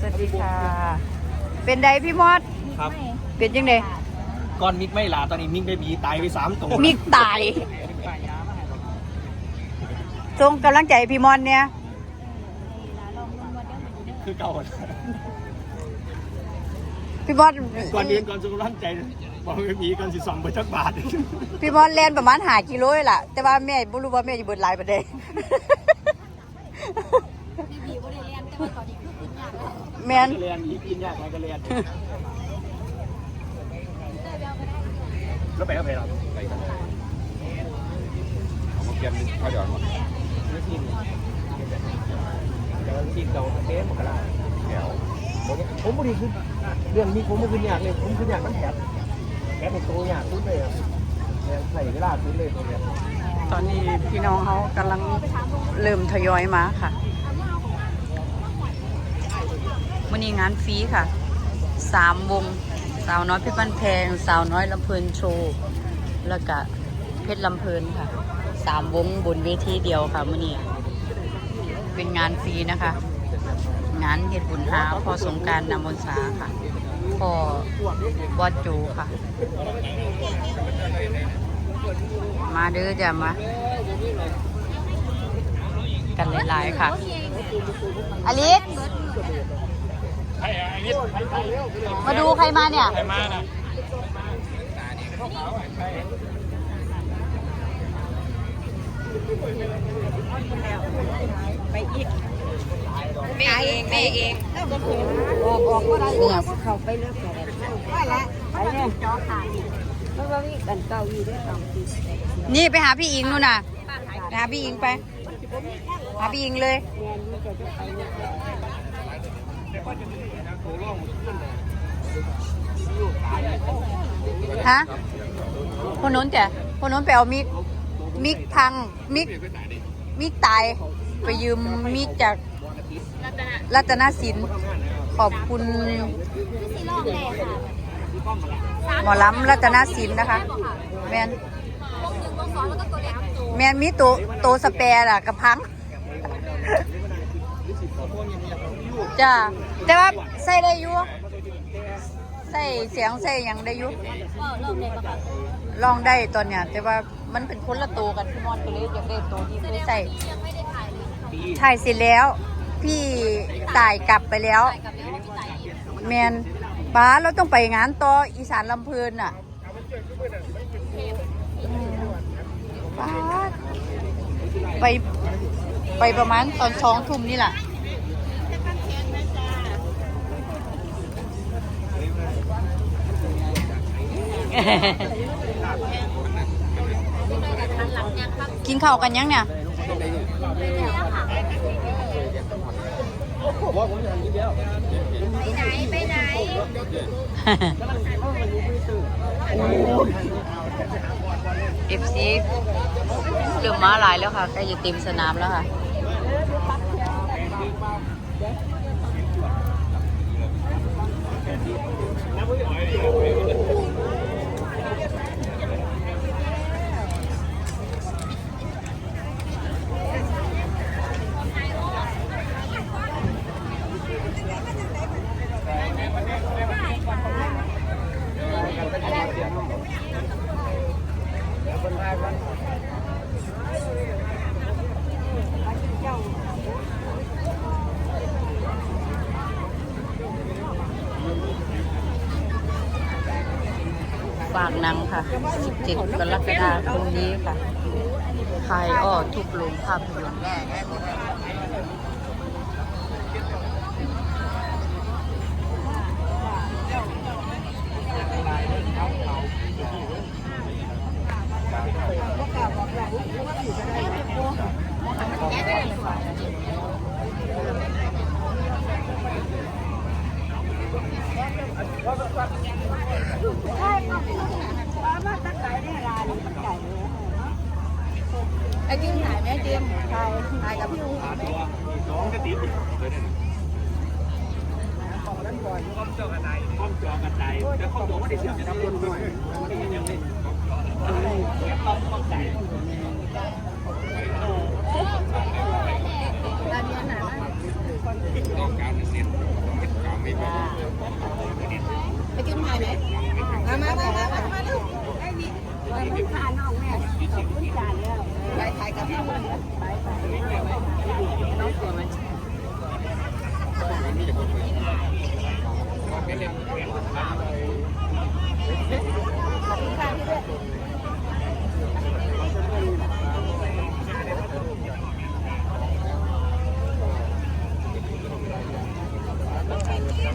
สวัสดีค่ะ เป็นไดพี่มอดครับ เป็นยังไงก้อนมิกไม่หลาตอนนี้มิกได้บีตายไปสามตัวมิกตายทรงกำลังใจพี่มอนเนี่ยคือเก่าพี่มอนก่อนเรียนก่อนสุขภาพใจบอกไม่มีก่อนสิสองไปจักบาท พี่มอนแลนประมาณหากิโลเลยล่ะ แต่ว่าแม่บ่รู้ว่าแม่จะเบิดหลายประเด แม่นเรียนอีกินยากไหมก็เรียนแล้วไปก็ไปเราไปกันเอามาเปลี่ยนข้าวหยอดหมดไม่ทีมเดี๋ยวทีมเก่าเทปหมดแล้วแถวผมบุรีขึ้นเรื่องนี้ผมไม่ขึ้นยากเลยผมขึ้นยากมันแผลแผลเป็นตัวยากขึ้นเลยใส่เวลาขึ้นเลยตัวเนี้ยตอนนี้พี่น้องเขากำลังเริ่มทยอยมาค่ะ วันนี้งานฟรีค่ะ สามวง สาวน้อยเพชรบ้านแพง สาวน้อยลำเพลินโชว์ แล้วก็เพชรลำเพลินค่ะ สามวงบนเวทีเดียวค่ะมื่อนี้ เป็นงานฟรีนะคะ งานเฮ็ดบุญหาพอสงการนำมนสาค่ะพอบอดจูค่ะ มาเด้อจ้ะมากันหลายๆค่ะอลิส มาดูใครมาเนี่ยแม่เองแม่เองออกออกก็ได้เนี่ยเขาไปเลิกแต่ได้ละไปเนี่ยจอขาดเพราะว่ามีกันเก่าอยู่ด้วยสองปีนี่ไปหาพี่อิงนู่นน่ะไปหาพี่อิงไป หาพี่อิงเลย ฮะคนนู้นจ้ะคนนู้นไปเอามิก มิกพัง มิก มิกตาย ไปยืมมิกจากรัตนสินขอบคุณหมอลำรัตนสินนะคะ แมนแมนมีตัวตัวสเปรล่ะกระพัง จ้าแต่ว่าใส่ได้อยู่ใส่เสียงใส่หยังได้อยู่ลองได้ตอนเนี้ยแต่ว่ามันเป็นคนละตัวกันพี่มอนก็เลยอยากได้ตัวที่ไม่ใส่ถ่ายเสร็จแล้ว พี่ต่ายกลับไปแล้วแมนป้าเราต้องไปงานต่ออีสานลำเพลินอะป้าไปไปประมาณตอนสองทุ่มนี่แหละ กินข้าวกันยังเนี่ยไปไหน ไปไหนเอฟซีเริ่มมาหลายแล้วค่ะใกล้จะเต็มสนามแล้วค่ะ ฝากหนังค่ะ 17 กรกฎาคมนี้ค่ะขายอ้อทุกโรงภาพยนตร์ ไอ้จิ้มถ่ายแม่จิ้มถ่ายถ่ายกับพี่อุ้งน้องกระติ๊บก้มจอกระไดก้มจอกระไดแต่เขาบอกว่าเด้เสียงจะทำรถด้วยไม่ต้องต้องใจตาเดียนหนาต้องการเสร็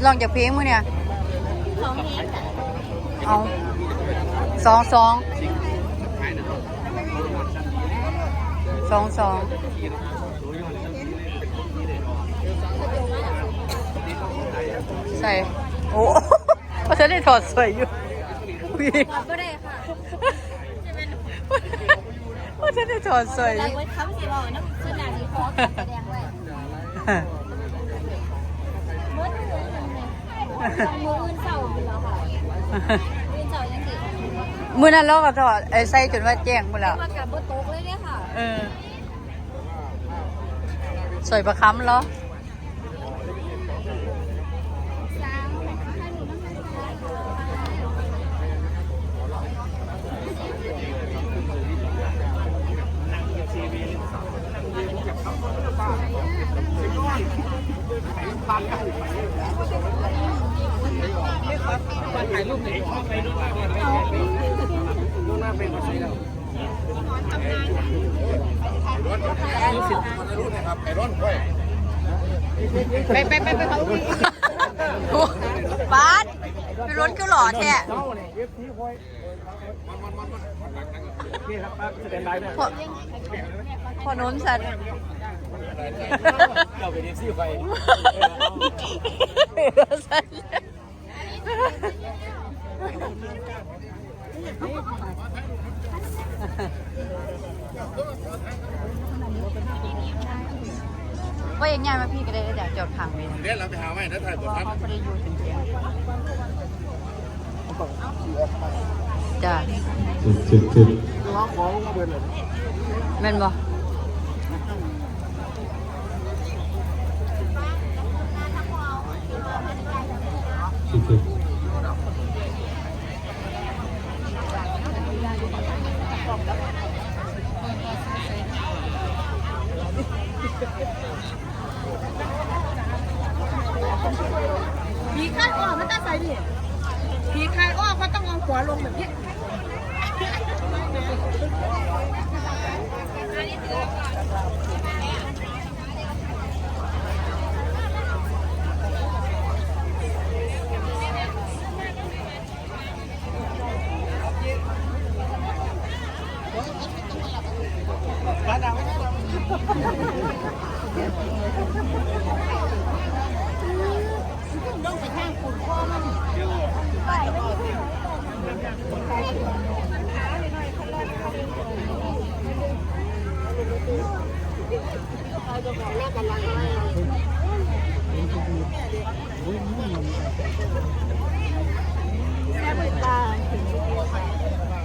ลองจากเพลงมือเนี่ยเอาสองสองสองสอง ใส่ โอ้เพราะฉันได้ถอดสวยอยู่อุ๊ยก็ได้ค่ะเพราะฉันได้ถอดสวยอแต่ยู่ไว้คำสิบอกน้ำสุนารีขอแสดงไว้เมื่อมืออื่นเสาร์แล้วค่ะอื่นเสาร์ยังสิมือนั้นเราก็ถอดไอ้ใส่จนว่าแจ้งหมดแล้วมากับบโต๊ะเลยเนี่ยค่ะ เออสวยประคำเหรอ ไปไปไปไปเขาอีกปาดไปล้นก็หล่อแท้เจ้าเนี่ยเอฟซีคอยนี่ครับป้าสแตนบายเลยพอพอนนสัตว์ เราเป็นเอฟซีไฟสัตว์ว่าอย่างไงมาพี่ก็ได้อยากจอดขังเลยเดี๋ยวเราไปหาไว้ถ้าถ่ายบททัศน์เขาไม่ได้อยู่เป็นเสียงจ้ะจุดจุดจุดร้องของเบิร์นเลยแม่นบ่ จุดจุดผีคายออกมันต้องใส่ดิผีคายออกมันต้องเอาหัวลงแบบนี้ แค่ไปตามา